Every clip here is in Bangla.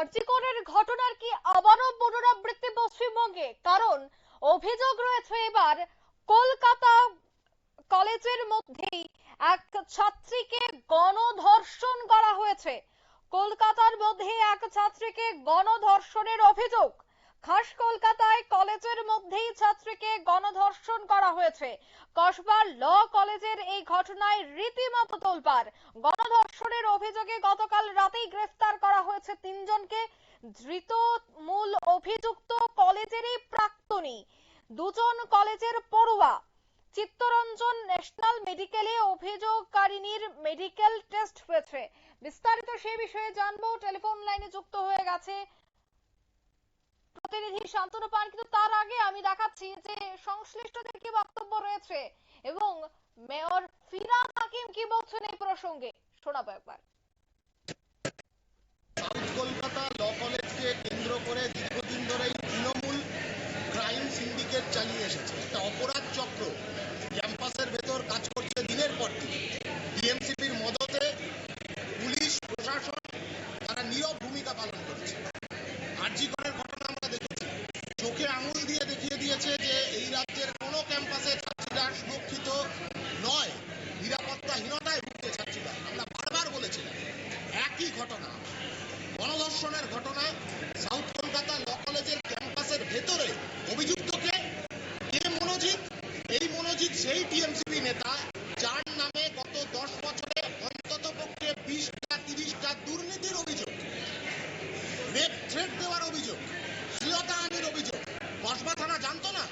আরজিকরের ঘটনার কি আবারও পুনরাবৃত্তি পশ্চিমবঙ্গে? কারণ অভিযোগ রয়েছে এবার কলকাতা কলেজের মধ্যেই এক ছাত্রীকে গণধর্ষণ করা হয়েছে। কলকাতার মধ্যে এক ছাত্রীকে গণধর্ষণের অভিযোগ। খাস কলকাতায় কলেজের মধ্যেই ছাত্রীকে গণধর্ষণ করা হয়েছে। কসবার ল কলেজের এই ঘটনায় রীতিমতো তোলপাড়। গণধর্ষণের অভিযোগে গতকাল রাতেই গ্রেফতার করা হয়েছে তিনজনকে। ধৃত মূল অভিযুক্ত কলেজেরই প্রাক্তনী। দুজন কলেজের পড়ুয়া। চিত্তরঞ্জন ন্যাশনাল মেডিকেলে অভিযোগকারিনীর মেডিকেল টেস্ট হয়েছে। বিস্তারিত সে বিষয়ে জানব। টেলিফোন লাইনে যুক্ত হয়ে গেছে প্রতিনিধি শান্তনু পান, কিন্তু তার আগে আমি দেখাচ্ছি যে সংশ্লিষ্টদের কি বক্তব্য রয়েছে এবং মেয়র ফিরাদ হাকিম কি বলছেন এই প্রসঙ্গে? শোনাবো একবার। কলকাতা ল কলেজকে কেন্দ্র করে দীর্ঘদিন ধরে তৃণমূল ক্রাইম সিন্ডিকেট চালিয়ে এসেছে। একটা অপরাধ চক্র ক্যাম্পাসের ভেতর কাজ করছে দিনের পর দিন ডিএমসিপির মদতে পুলিশ প্রশাসন তারা নীরব ভূমিকা পালন করেছে আরজিকরের ঘটনা আমরা দেখেছি চোখে আঙুল দিয়ে দেখিয়ে দিয়েছে যে এই রাজ্যের কোনো ক্যাম্পাসে ছাত্রীরা সুরক্ষিত নয়। নিরাপত্তাহীনতায় ভুগছে ছাত্রীরা। আমরা বারবার বলেছিলাম, একই ঘটনা, গণধর্ষণের ঘটনা সাউথ কলকাতা ল কলেজের ক্যাম্পাসের ভেতরে অভিযুক্তকে, কে মনোজিৎ? এই মনোজিৎ সেই টিএমসিপি নেতা যার নামে গত দশ বছরে অন্তত পক্ষে বিশটা তিরিশটা দুর্নীতির অভিযোগ রেপ থ্রেট দেওয়ার অভিযোগ শ্লীলতাহানির অভিযোগ কসবা থানা জানতো না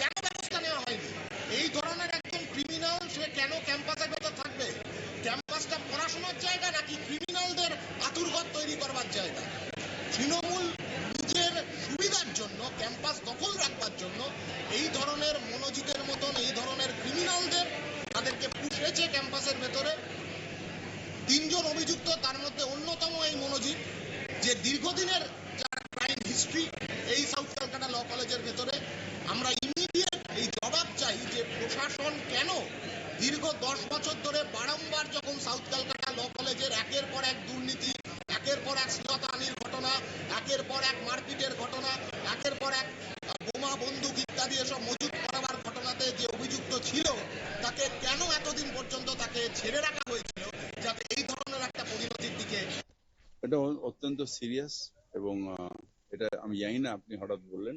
কেন ব্যবস্থা নেওয়া হয়নি এই ধরনের একজন ক্রিমিনাল সে কেন ক্যাম্পাসের ভেতর থাকবে ক্যাম্পাসটা পড়াশোনার জায়গা নাকি ক্রিমিনালদের আতুরঘর তৈরি করবার জায়গা তৃণমূল নিজের সুবিধার জন্য ক্যাম্পাস দখল রাখবার জন্য এই ধরনের মনোজিতের মতন, এই ধরনের ক্রিমিনালদের তাদেরকে পুষেছে ক্যাম্পাসের ভেতরে। তিনজন অভিযুক্ত, তার মধ্যে অন্যতম এই মনোজিৎ যে দীর্ঘদিনের যার ক্রাইম হিস্ট্রি এই সাউথ কলকাতা ল কলেজের ভেতরে আমরা ইমিডিয়েট এই জবাব চাই যে প্রশাসন কেন দীর্ঘ দশ বছর ধরে বারংবার যখন সাউথ কলকাতা ল কলেজের একের পর এক দুর্নীতি একের পর এক শ্লীলতাহানির ঘটনা একের পর এক মারপিটের ঘটনা একের পর এক আহ, বোমা বন্দুক ইত্যাদি এসব মজুত করাবার ঘটনাতে যে অভিযুক্ত ছিল তাকে কেন এতদিন পর্যন্ত তাকে ছেড়ে রাখা হয়েছিল যাতে এই ধরনের একটা পরিণতির দিকে এটা অত্যন্ত সিরিয়াস এবং এটা আমি জানি না আপনি হঠাৎ বললেন।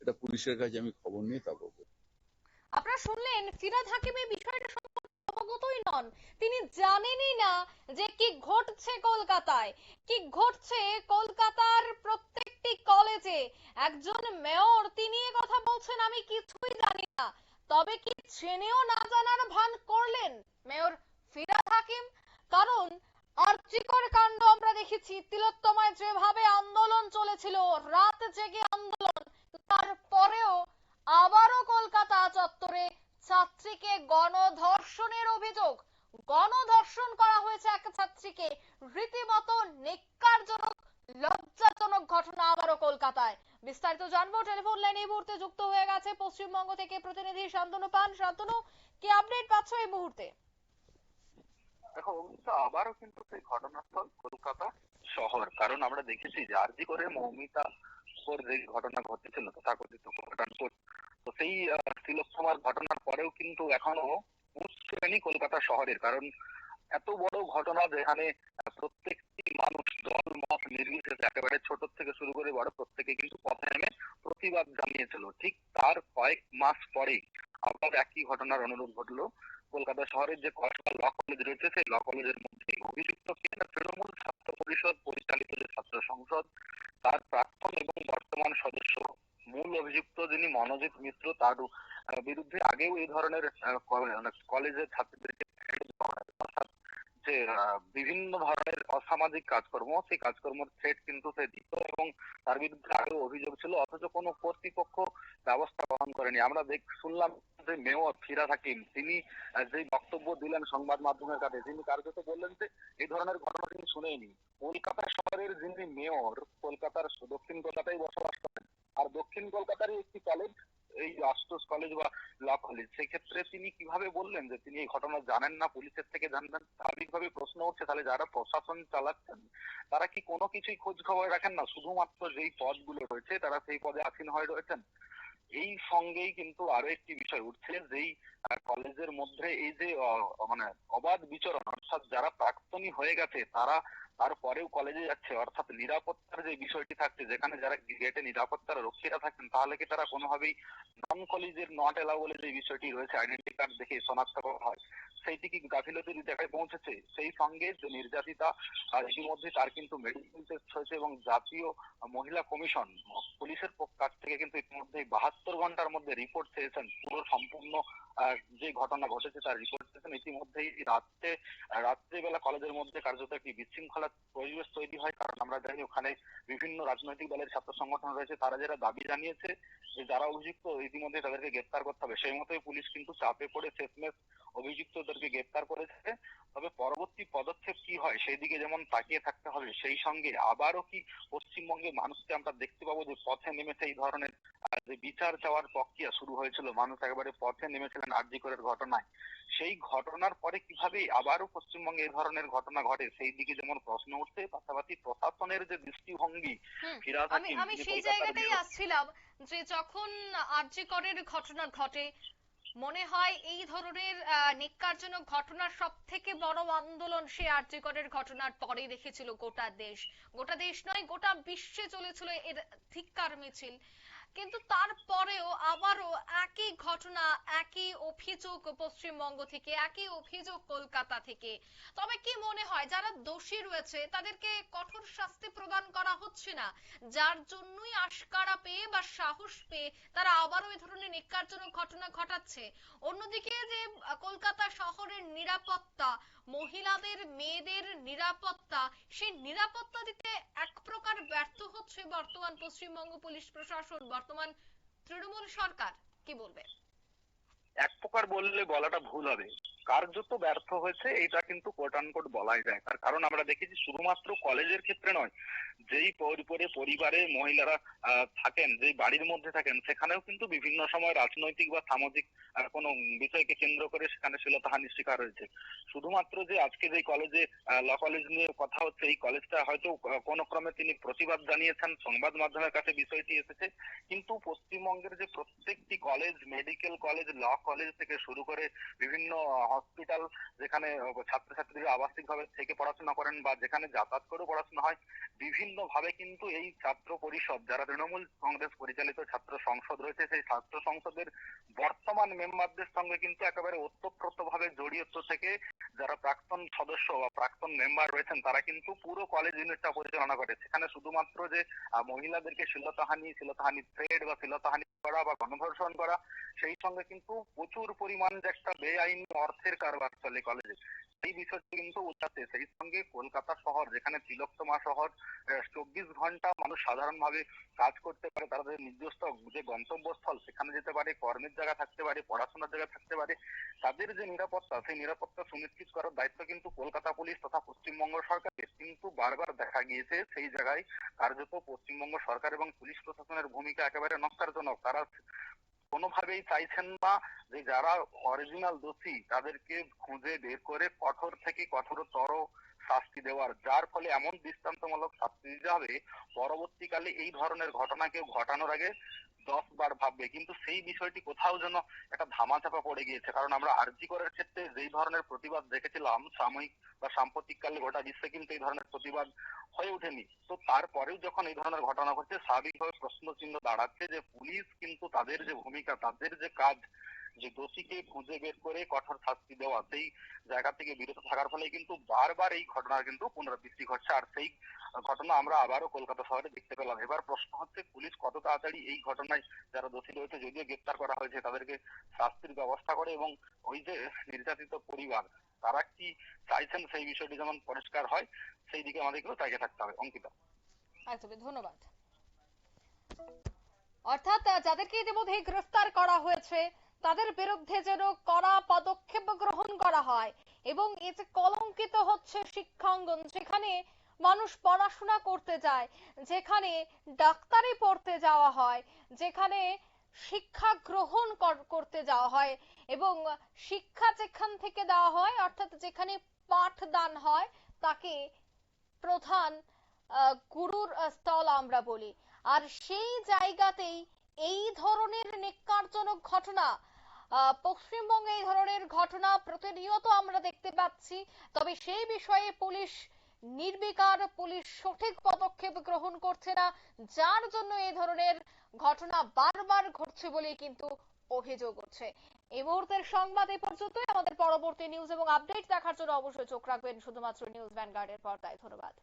এটা পুলিশের কাছে আমি খবর নিয়ে তারপর বলব। আপনারা শুনলেন ফিরাদ হাকিম এই বিষয়টা সম্পর্কে অবগতই নন। তিনি জানেনই না যে কি ঘটছে কলকাতায়। কি ঘটছে কলকাতার প্রত্যেকটি কলেজে। একজন মেয়র তিনি কথা বলছেন আমি কিছুই জানি না। তবে কি জেনেও না জানার ভান করলেন মেয়র ফিরাদ হাকিম? কারণ আর্চিকর কাণ্ড আমরা দেখেছি তিলোত্তমায় যেভাবে আন্দোলন চলেছিল, রাত জেগে আন্দোলন। তারপরেও আবারও কলকাতা চত্বরে ছাত্রীকে গণধর্ষণের অভিযোগ। গণধর্ষণ করা হয়েছে এক ছাত্রীকে। রীতিমতো নেক্কারজনক লজ্জাজনক ঘটনা আবারও কলকাতায়। বিস্তারিত জানব টেলিফোন লাইনে এই মুহূর্তে যুক্ত হয়ে গেছে পশ্চিমবঙ্গ থেকে প্রতিনিধি শান্তনু পান শান্তনু কি আপডেট পাচ্ছ এই মুহূর্তে? দেখো আবারও কিন্তু সেই ঘটনাস্থল কলকাতা শহর। কারণ আমরা দেখেছি যে আরজি করে মৌমিতা যে ঘটনা ঘটেছিল তথাকথিত ঘটনার তো সেই তিলোত্তমার ঘটনার পরেও কিন্তু এখনও শ্রেণি কলকাতা শহরের। কারণ এত বড় ঘটনা যেখানে আহ, প্রত্যেকটি মানুষ দল, মত নির্বিশেষে একেবারে ছোট থেকে শুরু করে বড় প্রত্যেকে কিন্তু পথে নেমে প্রতিবাদ জানিয়েছিল। ঠিক তার কয়েক মাস পরেই আবার একই ঘটনার অনুরূপ ঘটলো। কলকাতা শহরের যে কসবা ল কলেজ রয়েছে, সেই ল কলেজের মধ্যে অভিযুক্ত তৃণমূল ছাত্র পরিষদ, পরিচালিত যে ছাত্র সংসদ, তার প্রাক্তন এবং বর্তমান সদস্য। মূল অভিযুক্ত যিনি মনোজিৎ মিত্র, তার বিরুদ্ধে আগেও এই ধরনের মানে কলেজের ছাত্রীদেরকে যে বিভিন্ন ধরনের অসামাজিক কাজকর্ম, সেই কাজকর্মের থ্রেট কিন্তু সে দিত এবং তার বিরুদ্ধে আগেও অভিযোগ ছিল, অথচ কোনো কর্তৃপক্ষ ব্যবস্থা গ্রহণ করেনি। আমরা দেখ, শুনলাম যে মেয়র ফিরাদ হাকিম তিনি যে বক্তব্য দিলেন সংবাদ মাধ্যমের কাছে, তিনি কার্যত বললেন যে, এই ধরনের ঘটনা তিনি শুনেনি কলকাতা শহরের যিনি মেয়র, কলকাতার দক্ষিণ কলকাতায় বসবাস করেন, আর দক্ষিণ কলকাতারই একটি কলেজ এই আশুতোষ কলেজ বা ল কলেজ সেক্ষেত্রে তিনি কীভাবে বললেন যে তিনি এই ঘটনা জানেন না, পুলিশের থেকে জানবেন? স্বাভাবিকভাবে প্রশ্ন উঠছে, তাহলে যারা প্রশাসন চালাচ্ছেন, তারা কি কোনো কিছুই খোঁজ খবর রাখেন না? শুধুমাত্র যেই পদগুলো রয়েছে, তারা সেই পদে আসীন হয়ে রয়েছেন? এই সঙ্গেই কিন্তু আরও একটি বিষয় উঠছে, যেই কলেজের মধ্যে এই যে মানে অবাধ বিচরণ, অর্থাৎ যারা প্রাক্তনী হয়ে গেছে, তারা তারপরেও কলেজে যাচ্ছে, অর্থাৎ নিরাপত্তার যে বিষয়টি থাকছে, যেখানে যারা গেটে নিরাপত্তার রক্ষীরা থাকেন, তাহলে কি তারা কোনোভাবেই নন কলেজের নট এলাও বলে যে বিষয়টি রয়েছে আইডেন্টি কার্ড দেখে শনাক্ত করা হয়, সেইটি কি গাফিলতির জায়গায় পৌঁছেছে? সেই সঙ্গে যে নির্যাতিতা ইতিমধ্যে তার কিন্তু মেডিকেল টেস্ট হয়েছে এবং জাতীয় মহিলা কমিশন পুলিশের কাছ থেকে কিন্তু ইতিমধ্যে বাহাত্তর ঘণ্টার মধ্যে রিপোর্ট চেয়েছেন, পুরো সম্পূর্ণ যে ঘটনা ঘটেছে তার রিপোর্ট চেয়েছেন ইতিমধ্যেই রাত্রে, রাত্রিবেলা কলেজের মধ্যে কার্যত একটি বিশৃঙ্খলার পরিবেশ তৈরি হয়, কারণ আমরা জানি ওখানে বিভিন্ন রাজনৈতিক দলের ছাত্র সংগঠন রয়েছে, তারা যারা দাবি জানিয়েছে যে যারা অভিযুক্ত, ইতিমধ্যে তাদেরকে গ্রেপ্তার করতে হবে। সেই মতোই পুলিশ কিন্তু চাপে পড়ে শেষমেশ অভিযুক্তদেরকে গ্রেপ্তার করেছে। তবে পরবর্তী পদক্ষেপ কি হয়, সেই দিকে যেমন তাকিয়ে থাকতে হবে সেই সঙ্গে আবারও কি পশ্চিমবঙ্গে মানুষকে আমরা দেখতে পাবো যে পথে নেমেছে এই ধরনের যে বিচার চাওয়ার প্রক্রিয়া শুরু হয়েছিল মানুষ একেবারে পথে নেমেছিলেন আরজি করের ঘটনায়। সেই ঘটনার পরে কীভাবে আবারও পশ্চিমবঙ্গে এই ধরনের ঘটনা ঘটে সেই দিকে যেমন প্রশ্ন উঠছে পাশাপাশি প্রশাসনের যে দৃষ্টিভঙ্গি ফিরাদ আমি সেই জায়গাটাই আসছিলাম যে যখন আরজি করের ঘটনা ঘটে মনে হয় এই ধরনের নিকারজনক ঘটনার সব থেকে বড় আন্দোলন সে আর্যকরের করের ঘটনার পরে দেখেছিল গোটা দেশ। গোটা দেশ নয়, গোটা বিশ্বে চলেছিল এর ধিক্কার মিছিল। কিন্তু তারপরেও আবারও একই ঘটনা, একই অভিযোগ পশ্চিমবঙ্গ থেকে, একই অভিযোগ কলকাতা থেকে। তবে কি মনে হয়, যারা দোষী রয়েছে, তাদেরকে কঠোর শাস্তি প্রদান করা হচ্ছে না? যার জন্যই আশকারা পেয়ে বা সাহস পেয়ে তারা আবারও এই ধরনের নিকারজনক ঘটনা ঘটাচ্ছে। অন্যদিকে যে, কলকাতা শহরের নিরাপত্তা, মহিলাদের, মেয়েদের নিরাপত্তা, সেই নিরাপত্তা দিতে এক প্রকার ব্যর্থ হচ্ছে বর্তমান পশ্চিমবঙ্গ পুলিশ প্রশাসন, বর্তমান তৃণমূল সরকার। কি বলবে? এক প্রকার বললে বলাটা ভুল হবে। কার্যত ব্যর্থ হয়েছে এটা কিন্তু কোট আনকোট বলাই যায়। তার কারণ আমরা দেখেছি শুধুমাত্র কলেজের ক্ষেত্রে নয়, যেই পরিবারে পরিবারে মহিলারা থাকেন, যেই বাড়ির মধ্যে থাকেন, সেখানেও কিন্তু বিভিন্ন সময় রাজনৈতিক বা সামাজিক কোনো বিষয়কে কেন্দ্র করে সেখানে শ্লীলতাহানির শিকার হয়েছে। শুধুমাত্র যে আজকে যে কলেজে ল কলেজ নিয়ে কথা হচ্ছে, এই কলেজটা হয়তো কোনো ক্রমে তিনি প্রতিবাদ জানিয়েছেন, সংবাদ মাধ্যমের কাছে বিষয়টি এসেছে, কিন্তু পশ্চিমবঙ্গের যে প্রত্যেকটি college medical college law college থেকে শুরু করে বিভিন্ন হসপিটাল যেখানে ছাত্রছাত্রীরা আবাসিক ভাবে থেকে পড়াশোনা করেন বা যেখানে যাতায়াত করে পড়াশোনা হয় বিভিন্ন ভাবে কিন্তু এই ছাত্র পরিষদ, যারা তৃণমূল কংগ্রেস পরিচালিত ছাত্র সংসদ রয়েছে, সেই ছাত্র সংসদের বর্তমান মেম্বারদের সঙ্গে কিন্তু একেবারে ওতপ্রোত ভাবে জড়িত থেকে যারা প্রাক্তন সদস্য বা প্রাক্তন মেম্বার রয়েছেন, তারা কিন্তু পুরো কলেজ ইউনিটটা পরিচালনা করে। সেখানে শুধুমাত্র যে মহিলাদেরকে শ্লীলতাহানি শ্লীলতাহানি থ্রেড বা শ্লীলতাহানি করা বা গণধর্ষণ করা, সেই সঙ্গে কিন্তু প্রচুর পরিমাণ যে একটা বেআইনি অর্থের কারবার চলে কলেজে সেই বিষয়টি কিন্তু উঠাচ্ছে সেই সঙ্গে কলকাতা শহর, যেখানে তিলোত্তমা শহর চব্বিশ ঘণ্টা মানুষ সাধারণভাবে কাজ করতে পারে তাদের নির্দিষ্ট যে গন্তব্যস্থল, সেখানে যেতে পারে, কর্মের জায়গা থাকতে পারে, পড়াশোনার জায়গা থাকতে পারে, তাদের যে নিরাপত্তা, সেই নিরাপত্তা সুনিশ্চিত করার দায়িত্ব কিন্তু কলকাতা পুলিশ তথা পশ্চিমবঙ্গ সরকারের। কিন্তু বারবার দেখা গিয়েছে সেই জায়গায় কার্যত পশ্চিমবঙ্গ সরকার এবং পুলিশ প্রশাসনের ভূমিকা একেবারে নক্কারজনক তারা কোনোভাবেই চাইছেন না যে যারা অরিজিনাল দোষী, তাদেরকে খুঁজে বের করে কঠোর থেকে কঠোরতর শাস্তি দেওয়ার। যার ফলে এমন দৃষ্টান্তমূলক শাস্তি দিতে হবে। পরবর্তীকালে এই ধরনের ঘটনা কেউ ঘটানোর আগে দশ বার ভাববে, কিন্তু সেই বিষয়টি কোথাও যেন একটা ধামাচাপা পড়ে গিয়েছে। কারণ আমরা আরজি করার ক্ষেত্রে যেই ধরনের প্রতিবাদ দেখেছিলাম, সাময়িক বা সাম্প্রতিককালে গোটা বিশ্বে কিন্তু এই ধরনের প্রতিবাদ হয়ে ওঠেনি। তো তারপরেও যখন এই ধরনের ঘটনা ঘটছে, স্বাভাবিকভাবে প্রশ্ন চিহ্ন দাঁড়াচ্ছে যে পুলিশ কিন্তু তাদের যে ভূমিকা, তাদের যে কাজ যে দোষীকে খুঁজে বের করে কঠোর শাস্তি দেওয়া, সেই জায়গা থেকে বিরত থাকার ফলে কিন্তু বারবার এই ঘটনার কিন্তু পুনরাবৃত্তি ঘটছে। আর সেই ঘটনা আমরা আবারও কলকাতা শহরে দেখতে পেলাম। এবার প্রশ্ন হচ্ছে, পুলিশ কত তাড়াতাড়ি এই ঘটনায় যারা দোষী রয়েছে, যদিও গ্রেপ্তার করা হয়েছে, তাদেরকে শাস্তির ব্যবস্থা করে এবং ওই যে নির্যাতিত পরিবার, তারা কি চাইছেন সেই বিষয়টি যেমন পরিষ্কার হয়, সেই দিকে আমাদেরকেও তাকিয়ে থাকতে হবে। অঙ্কিতা। একদমই, ধন্যবাদ। অর্থাৎ, যাদেরকে ইতিমধ্যে গ্রেফতার করা হয়েছে তাদের বিরুদ্ধে যেন কড়া পদক্ষেপ গ্রহণ করা হয় এবং এই যে কলঙ্কিত হচ্ছে শিক্ষাঙ্গন, যেখানে মানুষ পড়াশোনা করতে যায়, যেখানে ডাক্তারি পড়তে যাওয়া হয়, যেখানে শিক্ষা গ্রহণ কর- করতে যাওয়া হয় এবং শিক্ষা যেখান থেকে দেওয়া হয়, অর্থাৎ যেখানে পাঠদান হয়, তাকে প্রধান গুরুর স্থল আমরা বলি। আর সেই জায়গাতেই এই ধরনের নেক্কারজনক ঘটনা পশ্চিমবঙ্গে এই ধরনের ঘটনা প্রতিনিয়ত আমরা দেখতে পাচ্ছি। তবে সেই বিষয়ে পুলিশ নির্বিকার, পুলিশ সঠিক পদক্ষেপ গ্রহণ করছে না, যার জন্য এই ধরনের ঘটনা বারবার ঘটছে বলেই কিন্তু অভিযোগ হচ্ছে। এই মুহূর্তের সংবাদ এ পর্যন্তই। আমাদের পরবর্তী নিউজ এবং আপডেট দেখার জন্য অবশ্যই চোখ রাখবেন শুধুমাত্র নিউজ ভ্যানগার্ডের পর্দায়। ধন্যবাদ।